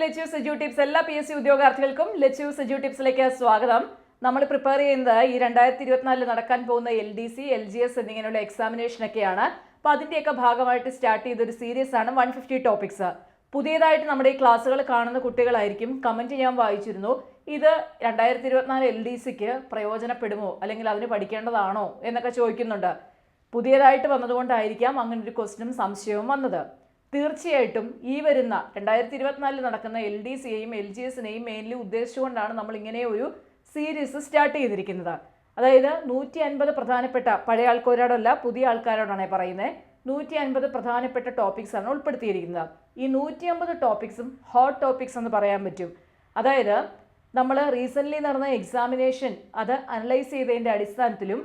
Lachu Seju tips എല്ലാ P S C ഉദ്യോഗാർത്ഥികൾക്കും ലച്ചു സെജു ടിപ്സിലേക്ക് സ്വാഗതം. നമ്മൾ പ്രിപ്പയർ ചെയ്യുന്നത് ഈ രണ്ടായിരത്തി ഇരുപത്തിനാലിൽ നടക്കാൻ പോകുന്ന L D C L G S എന്നിങ്ങനെയുള്ള എക്സാമിനേഷനൊക്കെയാണ് അപ്പോൾ അതിന്റെയൊക്കെ ഭാഗമായിട്ട് സ്റ്റാർട്ട് ചെയ്തൊരു സീരീസ് ആണ് വൺ ഫിഫ്റ്റി ടോപ്പിക്സ് പുതിയതായിട്ട് നമ്മുടെ ഈ ക്ലാസ്സുകൾ കാണുന്ന കുട്ടികളായിരിക്കും. കമന്റ് ഞാൻ വായിച്ചിരുന്നു. ഇത് രണ്ടായിരത്തി ഇരുപത്തിനാല് എൽ ഡി സിക്ക് പ്രയോജനപ്പെടുമോ? അല്ലെങ്കിൽ അതിന് പഠിക്കേണ്ടതാണോ? എന്നൊക്കെ ചോദിക്കുന്നുണ്ട്. പുതിയതായിട്ട് വന്നതുകൊണ്ടായിരിക്കാം അങ്ങനൊരു ക്വസ്റ്റിനും സംശയവും വന്നത്. തീർച്ചയായിട്ടും ഈ വരുന്ന രണ്ടായിരത്തി ഇരുപത്തിനാലിൽ നടക്കുന്ന എൽ ഡി സിയെയും എൽ ജി എസിനെയും മെയിൻലി ഉദ്ദേശിച്ചുകൊണ്ടാണ് നമ്മൾ ഇങ്ങനെ ഒരു സീരീസ് സ്റ്റാർട്ട് ചെയ്തിരിക്കുന്നത്. അതായത് നൂറ്റി അൻപത് പ്രധാനപ്പെട്ട പഴയ ആൾക്കാരോടല്ല പുതിയ ആൾക്കാരോടാണ് പറയുന്നത്. നൂറ്റി അൻപത് പ്രധാനപ്പെട്ട ടോപ്പിക്സ് ആണ് ഉൾപ്പെടുത്തിയിരിക്കുന്നത്. ഈ നൂറ്റി അമ്പത് ടോപ്പിക്സും ഹോട്ട് ടോപ്പിക്സ് എന്ന് പറയാൻ പറ്റും. അതായത് നമ്മൾ റീസെന്റ്ലി നടന്ന എക്സാമിനേഷൻ അത് അനലൈസ് ചെയ്തതിന്റെ അടിസ്ഥാനത്തിലും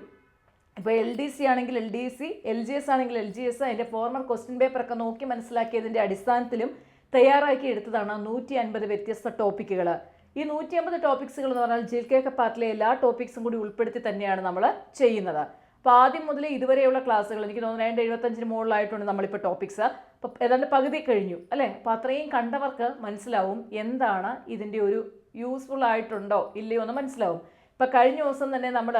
ഇപ്പോൾ എൽ ഡി സി ആണെങ്കിൽ L D C L G S ആണെങ്കിൽ എൽ ജി എസ് അതിന്റെ ഫോർമർ ക്വസ്റ്റ്യൻ പേപ്പറൊക്കെ നോക്കി മനസ്സിലാക്കിയതിന്റെ അടിസ്ഥാനത്തിലും തയ്യാറാക്കി എടുത്തതാണ് നൂറ്റി അൻപത് വ്യത്യസ്ത ടോപ്പിക്കുകൾ ഈ നൂറ്റി അമ്പത് ടോപ്പിക്സുകൾ എന്ന് പറഞ്ഞാൽ ജിൽ കെ പാർട്ടിലെ എല്ലാ ടോപ്പിക്സും കൂടി ഉൾപ്പെടുത്തി തന്നെയാണ് നമ്മൾ ചെയ്യുന്നത്. അപ്പോൾ ആദ്യം മുതൽ ഇതുവരെയുള്ള ക്ലാസ്സുകൾ എനിക്ക് തോന്നുന്നു രണ്ട് എഴുപത്തഞ്ചിന് മുകളിലായിട്ടുണ്ട് നമ്മളിപ്പോൾ ടോപ്പിക്സ് അപ്പോൾ ഏതാണ്ട് പകുതി കഴിഞ്ഞു അല്ലേ? അപ്പോൾ അത്രയും കണ്ടവർക്ക് മനസ്സിലാവും എന്താണ് ഇതിന്റെ ഒരു യൂസ്ഫുൾ ആയിട്ടുണ്ടോ ഇല്ലയോ എന്ന് മനസ്സിലാവും. ഇപ്പോൾ കഴിഞ്ഞ ദിവസം തന്നെ നമ്മൾ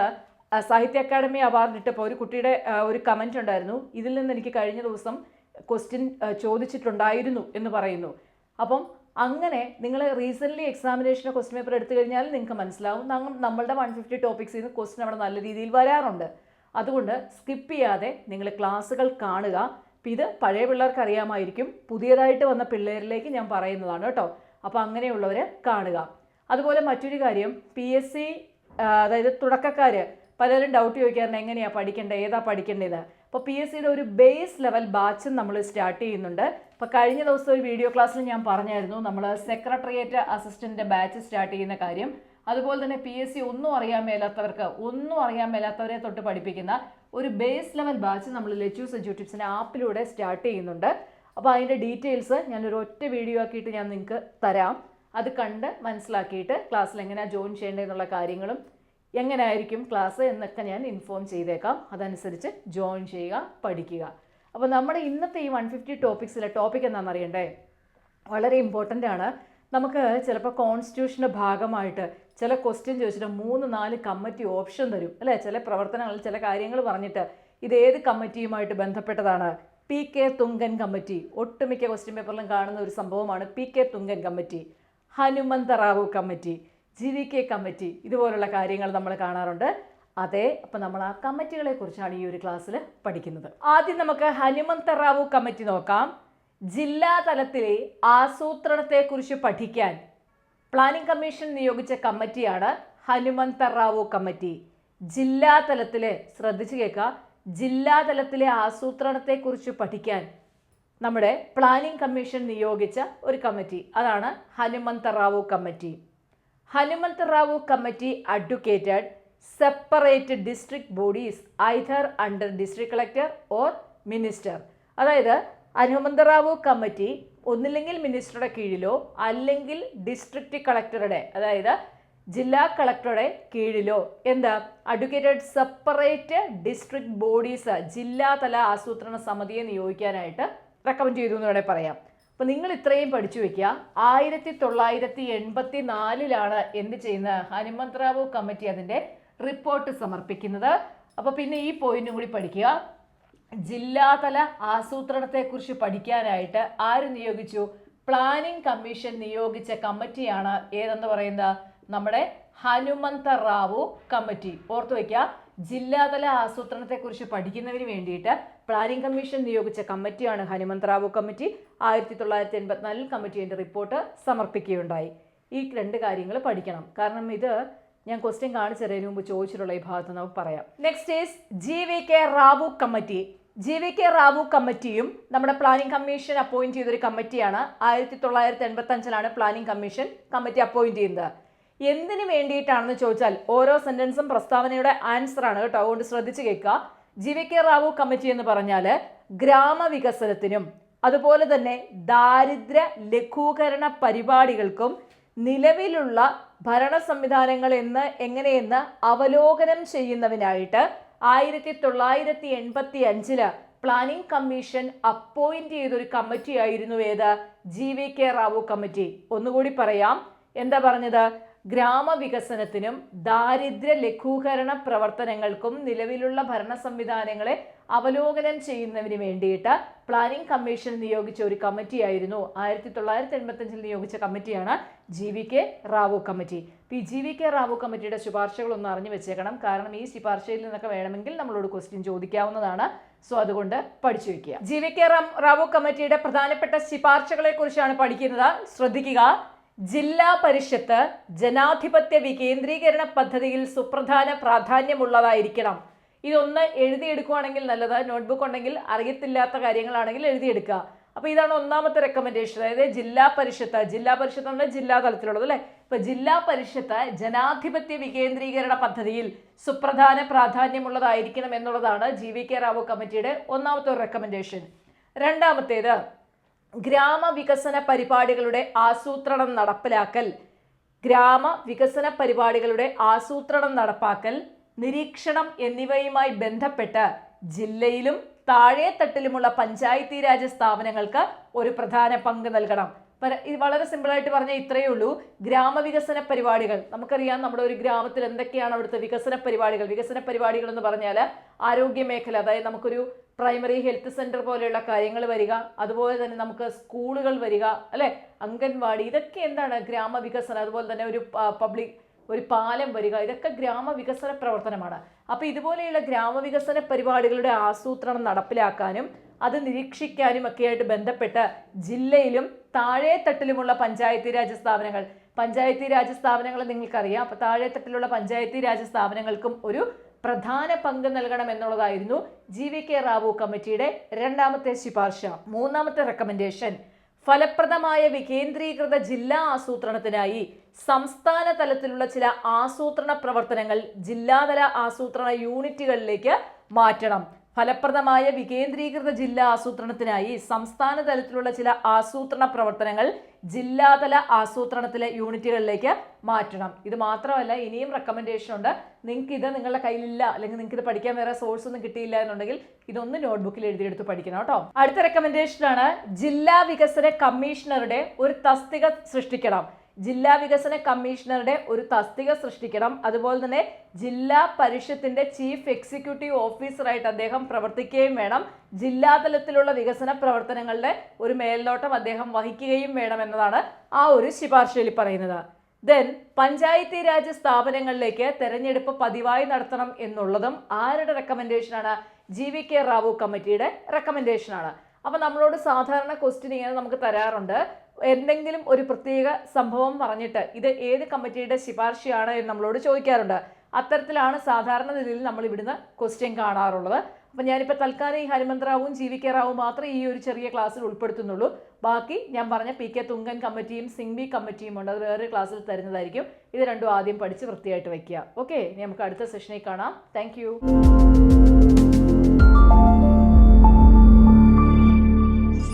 സാഹിത്യ അക്കാദമി അവാർഡ് ഇട്ടപ്പോൾ ഒരു കുട്ടിയുടെ ഒരു കമന്റ് ഉണ്ടായിരുന്നു. ഇതിൽ നിന്ന് എനിക്ക് കഴിഞ്ഞ ദിവസം ക്വസ്റ്റ്യൻ ചോദിച്ചിട്ടുണ്ടായിരുന്നു എന്ന് പറയുന്നു. അപ്പം അങ്ങനെ നിങ്ങൾ റീസെന്റ്ലി എക്സാമിനേഷൻ ക്വസ്റ്റ്യൻ പേപ്പർ എടുത്തു കഴിഞ്ഞാൽ നിങ്ങൾക്ക് മനസ്സിലാവും. നമ്മ- നമ്മളുടെ വൺ ഫിഫ്റ്റി ടോപ്പിക്സിൽ നിന്ന് ക്വസ്റ്റ്യൻ അവിടെ നല്ല രീതിയിൽ വരാറുണ്ട്. അതുകൊണ്ട് സ്കിപ്പ് ചെയ്യാതെ നിങ്ങൾ ക്ലാസ്സുകൾ കാണുക. ഇത് പഴയ പിള്ളേർക്ക് അറിയാമായിരിക്കും. പുതിയതായിട്ട് വന്ന പിള്ളേരിലേക്ക് ഞാൻ പറയുന്നതാണ് കേട്ടോ. അപ്പോൾ അങ്ങനെയുള്ളവർ കാണുക. അതുപോലെ മറ്റൊരു കാര്യം പി എസ് സി അതായത് തുടക്കക്കാർ പലരും ഡൗട്ട് ചോദിക്കാറുണ്ട് എങ്ങനെയാണ് പഠിക്കേണ്ടത് ഏതാ പഠിക്കേണ്ടത് അപ്പോൾ പി എസ് സിയുടെ ഒരു ബേസ് ലെവൽ ബാച്ചും നമ്മൾ സ്റ്റാർട്ട് ചെയ്യുന്നുണ്ട്. ഇപ്പോൾ കഴിഞ്ഞ ദിവസം ഒരു വീഡിയോ ക്ലാസ്സിൽ ഞാൻ പറഞ്ഞായിരുന്നു നമ്മൾ സെക്രട്ടേറിയറ്റ് അസിസ്റ്റന്റ് ബാച്ച് സ്റ്റാർട്ട് ചെയ്യുന്ന കാര്യം. അതുപോലെ തന്നെ പി എസ് സി ഒന്നും അറിയാൻ മേലാത്തവർക്ക് ഒന്നും അറിയാൻ മേലാത്തവരെ തൊട്ട് പഠിപ്പിക്കുന്ന ഒരു ബേസ് ലെവൽ ബാച്ച് നമ്മൾ ലെച്ചൂസ് എജ്യൂട്ടിപ്സിന്റെ ടിപ്സിന്റെ ആപ്പിലൂടെ സ്റ്റാർട്ട് ചെയ്യുന്നുണ്ട്. അപ്പോൾ അതിന്റെ ഡീറ്റെയിൽസ് ഞാനൊരു ഒറ്റ വീഡിയോ ആക്കിയിട്ട് ഞാൻ നിങ്ങൾക്ക് തരാം. അത് കണ്ട് മനസ്സിലാക്കിയിട്ട് ക്ലാസ്സിൽ എങ്ങനെയാണ് ജോയിൻ ചെയ്യേണ്ടതെന്നുള്ള കാര്യങ്ങളും എങ്ങനെയായിരിക്കും ക്ലാസ് എന്നൊക്കെ ഞാൻ ഇൻഫോം ചെയ്തേക്കാം. അതനുസരിച്ച് ജോയിൻ ചെയ്യുക പഠിക്കുക. അപ്പോൾ നമ്മുടെ ഇന്നത്തെ ഈ വൺ ഫിഫ്റ്റി ടോപ്പിക്സിലെ ടോപ്പിക് എന്താണെന്ന് അറിയണ്ടേ? വളരെ ഇമ്പോർട്ടന്റ് ആണ്. നമുക്ക് ചിലപ്പോൾ കോൺസ്റ്റിറ്റ്യൂഷന്റെ ഭാഗമായിട്ട് ചില ക്വസ്റ്റ്യൻ ചോദിച്ചിട്ട് മൂന്ന് നാല് കമ്മിറ്റി ഓപ്ഷൻ തരും. അല്ലേ? ചില പ്രവർത്തനങ്ങൾ ചില കാര്യങ്ങൾ പറഞ്ഞിട്ട് ഇത് ഏത് കമ്മിറ്റിയുമായിട്ട് ബന്ധപ്പെട്ടതാണ്? പി കെ തുങ്കൻ കമ്മിറ്റി ഒട്ടുമിക്ക ക്വസ്റ്റ്യൻ പേപ്പറിലും കാണുന്ന ഒരു സംഭവമാണ് P K Thungon committee Hanumantha Rao committee G V K committee ഇതുപോലുള്ള കാര്യങ്ങൾ നമ്മൾ കാണാറുണ്ട്. അതെ അപ്പം നമ്മൾ ആ കമ്മിറ്റികളെ കുറിച്ചാണ് ഈ ഒരു ക്ലാസ്സിൽ പഠിക്കുന്നത്. ആദ്യം നമുക്ക് ഹനുമന്ത റാവു കമ്മിറ്റി നോക്കാം. ജില്ലാ തലത്തിലെ ആസൂത്രണത്തെക്കുറിച്ച് പഠിക്കാൻ പ്ലാനിംഗ് കമ്മീഷൻ നിയോഗിച്ച കമ്മിറ്റിയാണ് ഹനുമന്ത റാവു കമ്മിറ്റി. ജില്ലാ തലത്തിലെ ശ്രദ്ധിച്ചു കേൾക്കുക. ജില്ലാ തലത്തിലെ ആസൂത്രണത്തെക്കുറിച്ച് പഠിക്കാൻ നമ്മുടെ പ്ലാനിംഗ് കമ്മീഷൻ നിയോഗിച്ച ഒരു കമ്മിറ്റി. അതാണ് Hanumantha Rao committee. Hanumantha Rao committee advocated separate district bodies either under district collector or minister. അതായത് ഹനുമന്ത് റാവു കമ്മിറ്റി ഒന്നില്ലെങ്കിൽ മിനിസ്റ്ററുടെ കീഴിലോ അല്ലെങ്കിൽ ഡിസ്ട്രിക്ട് കളക്ടറുടെ അതായത് ജില്ലാ കളക്ടറുടെ കീഴിലോ. എന്താ? അഡ്വക്കേറ്റഡ് സെപ്പറേറ്റ് ഡിസ്ട്രിക്ട് ബോഡീസ് ജില്ലാതല ആസൂത്രണ സമിതിയെ നിയോഗിക്കാനായിട്ട് റെക്കമെൻഡ് ചെയ്തു എന്ന് വേണേൽ പറയാം. അപ്പോൾ നിങ്ങൾ ഇത്രയും പഠിച്ചു വെക്കുക. ആയിരത്തി തൊള്ളായിരത്തി എൺപത്തി നാലിലാണ് എന്ത് ചെയ്യുന്നത്? ഹനുമന്ത് റാവു കമ്മിറ്റി അതിന്റെ റിപ്പോർട്ട് സമർപ്പിക്കുന്നത്. അപ്പോൾ പിന്നെ ഈ പോയിന്റും കൂടി പഠിക്കുക. ജില്ലാതല ആസൂത്രണത്തെക്കുറിച്ച് പഠിക്കാനായിട്ട് ആര് നിയോഗിച്ചു? പ്ലാനിംഗ് കമ്മീഷൻ നിയോഗിച്ച കമ്മിറ്റിയാണ് ഏതെന്ന് പറയുന്നത്? നമ്മുടെ ഹനുമന്ത റാവു കമ്മിറ്റി. ഓർത്തു വയ്ക്കുക ജില്ലാതല ആസൂത്രണത്തെക്കുറിച്ച് പഠിക്കുന്നതിന് വേണ്ടിയിട്ട് പ്ലാനിംഗ് കമ്മീഷൻ നിയോഗിച്ച കമ്മിറ്റിയാണ് ഹനുമന്ത് റാവു കമ്മിറ്റി. ആയിരത്തി തൊള്ളായിരത്തി എൺപത്തിനാലിൽ കമ്മിറ്റിന്റെ റിപ്പോർട്ട് സമർപ്പിക്കുകയുണ്ടായി. ഈ രണ്ട് കാര്യങ്ങൾ പഠിക്കണം. കാരണം ഇത് ഞാൻ ക്വസ്റ്റ്യൻ കാണിച്ചതിന് മുമ്പ് ചോദിച്ചിട്ടുള്ള ഈ ഭാഗത്ത് നമുക്ക് പറയാം. Next is G V K Rao committee. G V K Rao കമ്മിറ്റിയും നമ്മുടെ പ്ലാനിംഗ് കമ്മീഷൻ അപ്പോയിന്റ് ചെയ്തൊരു കമ്മിറ്റിയാണ്. ആയിരത്തി തൊള്ളായിരത്തി എൺപത്തി അഞ്ചിലാണ് പ്ലാനിംഗ് കമ്മീഷൻ കമ്മിറ്റി അപ്പോയിന്റ് ചെയ്യുന്നത്. എന്തിനു വേണ്ടിയിട്ടാണെന്ന് ചോദിച്ചാൽ ഓരോ സെന്റൻസും പ്രസ്താവനയുടെ ആൻസർ ആണ് കേട്ടോ. അതുകൊണ്ട് ശ്രദ്ധിച്ചു കേൾക്കുക. G V K Rao committee എന്ന് പറഞ്ഞാൽ ഗ്രാമവികസനത്തിനും അതുപോലെ തന്നെ ദാരിദ്ര്യ ലഘൂകരണ പരിപാടികൾക്കും നിലവിലുള്ള ഭരണ സംവിധാനങ്ങൾ എന്ന് എങ്ങനെയെന്ന് അവലോകനം ചെയ്യുന്നതിനായിട്ട് ആയിരത്തി തൊള്ളായിരത്തി എൺപത്തി അഞ്ചിൽ പ്ലാനിംഗ് കമ്മീഷൻ അപ്പോയിന്റ് ചെയ്തൊരു കമ്മിറ്റി ആയിരുന്നു ഏത്? G V K Rao committee. ഒന്നുകൂടി പറയാം. എന്താ പറഞ്ഞത്? ഗ്രാമവികസനത്തിനും ദാരിദ്ര്യ ലഘൂകരണ പ്രവർത്തനങ്ങൾക്കും നിലവിലുള്ള ഭരണ സംവിധാനങ്ങളെ അവലോകനം ചെയ്യുന്നതിന് വേണ്ടിയിട്ട് പ്ലാനിംഗ് കമ്മീഷൻ നിയോഗിച്ച ഒരു കമ്മിറ്റിയായിരുന്നു. ആയിരത്തി തൊള്ളായിരത്തി എൺപത്തഞ്ചിൽ നിയോഗിച്ച കമ്മിറ്റിയാണ് G V K Rao committee. ഇപ്പം ഈ ജി വി കെ റാവു കമ്മിറ്റിയുടെ ശുപാർശകൾ ഒന്ന് അറിഞ്ഞു വെച്ചേക്കണം. കാരണം ഈ ശുപാർശയിൽ നിന്നൊക്കെ വേണമെങ്കിൽ നമ്മളോട് ക്വസ്റ്റ്യൻ ചോദിക്കാവുന്നതാണ്. സോ അതുകൊണ്ട് പഠിച്ചു വെക്കുക. ജി വി കെ റാവു കമ്മിറ്റിയുടെ പ്രധാനപ്പെട്ട ശുപാർശകളെ കുറിച്ചാണ് പഠിക്കുന്നത്. ശ്രദ്ധിക്കുക. ജില്ലാ പരിഷത്ത് ജനാധിപത്യ വികേന്ദ്രീകരണ പദ്ധതിയിൽ സുപ്രധാന പ്രാധാന്യമുള്ളതായിരിക്കണം. ഇതൊന്ന് എഴുതിയെടുക്കുവാണെങ്കിൽ നല്ലത് നോട്ട്ബുക്ക് ഉണ്ടെങ്കിൽ അറിയത്തില്ലാത്ത കാര്യങ്ങളാണെങ്കിൽ എഴുതിയെടുക്കുക. അപ്പോൾ ഇതാണ് ഒന്നാമത്തെ റെക്കമെൻഡേഷൻ അതായത് ജില്ലാ പരിഷത്ത് ജില്ലാ പരിഷത്ത് നമ്മുടെ ജില്ലാ തലത്തിലുള്ളത് അല്ലെ? ഇപ്പൊ ജില്ലാ പരിഷത്ത് ജനാധിപത്യ വികേന്ദ്രീകരണ പദ്ധതിയിൽ സുപ്രധാന പ്രാധാന്യമുള്ളതായിരിക്കണം എന്നുള്ളതാണ് ജി വി കെ റാവു കമ്മിറ്റിയുടെ ഒന്നാമത്തെ ഒരു റെക്കമെൻഡേഷൻ രണ്ടാമത്തേത് ഗ്രാമവികസന പരിപാടികളുടെ ആസൂത്രണം നടപ്പിലാക്കൽ ഗ്രാമ വികസന പരിപാടികളുടെ ആസൂത്രണം നടപ്പാക്കൽ നിരീക്ഷണം എന്നിവയുമായി ബന്ധപ്പെട്ട് ജില്ലയിലും താഴേത്തട്ടിലുമുള്ള പഞ്ചായത്തി രാജ് സ്ഥാപനങ്ങൾക്ക് ഒരു പ്രധാന പങ്ക് നൽകണം. വളരെ സിമ്പിളായിട്ട് പറഞ്ഞാൽ ഇത്രയേ ഉള്ളൂ. ഗ്രാമവികസന പരിപാടികൾ നമുക്കറിയാം നമ്മുടെ ഒരു ഗ്രാമത്തിൽ എന്തൊക്കെയാണ് അവിടുത്തെ വികസന പരിപാടികൾ. വികസന പരിപാടികൾ എന്ന് പറഞ്ഞാൽ ആരോഗ്യ മേഖല അതായത് നമുക്കൊരു പ്രൈമറി ഹെൽത്ത് സെന്റർ പോലെയുള്ള കാര്യങ്ങൾ വരിക അതുപോലെ തന്നെ നമുക്ക് സ്കൂളുകൾ വരിക അല്ലെ? അംഗൻവാടി ഇതൊക്കെ എന്താണ് ഗ്രാമവികസനം അതുപോലെ തന്നെ ഒരു പബ്ലിക് ഒരു പാലം വരിക ഇതൊക്കെ ഗ്രാമവികസന പ്രവർത്തനമാണ്. അപ്പോൾ ഇതുപോലെയുള്ള ഗ്രാമവികസന പരിപാടികളുടെ ആസൂത്രണം നടപ്പിലാക്കാനും അത് നിരീക്ഷിക്കാനും ഒക്കെയായിട്ട് ബന്ധപ്പെട്ട് ജില്ലയിലും താഴേത്തട്ടിലുമുള്ള പഞ്ചായത്തി രാജ് സ്ഥാപനങ്ങൾ. പഞ്ചായത്തി രാജ് സ്ഥാപനങ്ങൾ നിങ്ങൾക്കറിയാം. അപ്പോൾ താഴേത്തട്ടിലുള്ള പഞ്ചായത്തി രാജ് സ്ഥാപനങ്ങൾക്കും ഒരു പ്രധാന പങ്ക് നൽകണം എന്നുള്ളതായിരുന്നു ജി വി കെ റാവു കമ്മിറ്റിയുടെ രണ്ടാമത്തെ ശുപാർശ മൂന്നാമത്തെ റെക്കമെൻഡേഷൻ ഫലപ്രദമായ വികേന്ദ്രീകൃത ജില്ലാ ആസൂത്രണത്തിനായി സംസ്ഥാന തലത്തിലുള്ള ചില ആസൂത്രണ പ്രവർത്തനങ്ങൾ ജില്ലാതല ആസൂത്രണ യൂണിറ്റുകളിലേക്ക് മാറ്റണം. ഫലപ്രദമായ വികേന്ദ്രീകൃത ജില്ലാ ആസൂത്രണത്തിനായി സംസ്ഥാന തലത്തിലുള്ള ചില ആസൂത്രണ പ്രവർത്തനങ്ങൾ ജില്ലാതല ആസൂത്രണത്തിലെ യൂണിറ്റുകളിലേക്ക് മാറ്റണം. ഇത് മാത്രമല്ല ഇനിയും റെക്കമെൻഡേഷൻ ഉണ്ട്. നിങ്ങൾക്ക് ഇത് നിങ്ങളുടെ കയ്യിലില്ല അല്ലെങ്കിൽ നിങ്ങൾക്ക് ഇത് പഠിക്കാൻ വേറെ സോഴ്സ് ഒന്നും കിട്ടിയില്ല എന്നുണ്ടെങ്കിൽ ഇതൊന്ന് നോട്ട്ബുക്കിൽ എഴുതിയെടുത്ത് പഠിക്കണം കേട്ടോ. അടുത്ത റെക്കമെൻഡേഷനാണ് ജില്ലാ വികസന കമ്മീഷണറുടെ ഒരു തസ്തിക സൃഷ്ടിക്കണം. ജില്ലാ വികസന കമ്മീഷണറുടെ ഒരു തസ്തിക സൃഷ്ടിക്കണം. അതുപോലെ തന്നെ ജില്ലാ പരിഷത്തിന്റെ ചീഫ് എക്സിക്യൂട്ടീവ് ഓഫീസറായിട്ട് അദ്ദേഹം പ്രവർത്തിക്കുകയും വേണം. ജില്ലാതലത്തിലുള്ള വികസന പ്രവർത്തനങ്ങളുടെ ഒരു മേൽനോട്ടം അദ്ദേഹം വഹിക്കുകയും വേണം എന്നതാണ് ആ ഒരു ശുപാർശയിൽ പറയുന്നത്. ദെൻ പഞ്ചായത്തി രാജ് സ്ഥാപനങ്ങളിലേക്ക് തെരഞ്ഞെടുപ്പ് പതിവായി നടത്തണം എന്നുള്ളതും ആരുടെ റെക്കമെൻഡേഷനാണ്? ജി വി കെ റാവു കമ്മിറ്റിയുടെ റെക്കമെൻഡേഷനാണ്. അപ്പൊ നമ്മളോട് സാധാരണ ക്വസ്റ്റ്യൻ ഇങ്ങനെ നമുക്ക് തരാറുണ്ട്. എന്തെങ്കിലും ഒരു പ്രത്യേക സംഭവം പറഞ്ഞിട്ട് ഇത് ഏത് കമ്മിറ്റിയുടെ ശുപാർശയാണ് എന്ന് നമ്മളോട് ചോദിക്കാറുണ്ട്. അത്തരത്തിലാണ് സാധാരണ നിലയിൽ നമ്മൾ ഇവിടുന്ന് ക്വസ്റ്റ്യൻ കാണാറുള്ളത്. അപ്പം ഞാനിപ്പോൾ തൽക്കാലം ഈ ഹനുമന്ത് റാവുവും ജി വി കെ റാവും മാത്രമേ ഈ ഒരു ചെറിയ ക്ലാസ്സിൽ ഉൾപ്പെടുത്തുന്നുള്ളൂ. ബാക്കി ഞാൻ പറഞ്ഞ പി കെ തുങ്കൻ കമ്മിറ്റിയും സിംഗ്ബി കമ്മിറ്റിയും ഉണ്ട്. അത് വേറെ ക്ലാസ്സിൽ തരുന്നതായിരിക്കും. ഇത് രണ്ടും ആദ്യം പഠിച്ച് വൃത്തിയായിട്ട് വയ്ക്കുക ഓക്കെ നമുക്ക് അടുത്ത സെഷനിൽ കാണാം. താങ്ക്